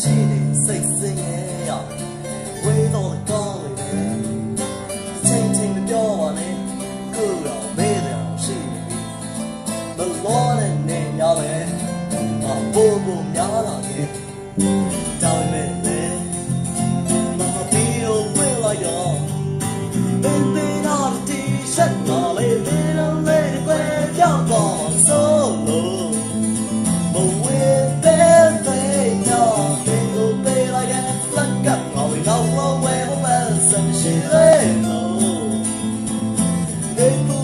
ရှိနေစိတ်စင်းရဲ့ဝေးတော့ကောင်းနေတယ်ချိန်ချိန်မပြောပါနဲ့ခုတော့မေးတယ်ရှိနေပြီဘလောနဲ့နေရပဲဘာဘို့ဘို့များလာတယ်တောင်းမဲ့ silencio de tu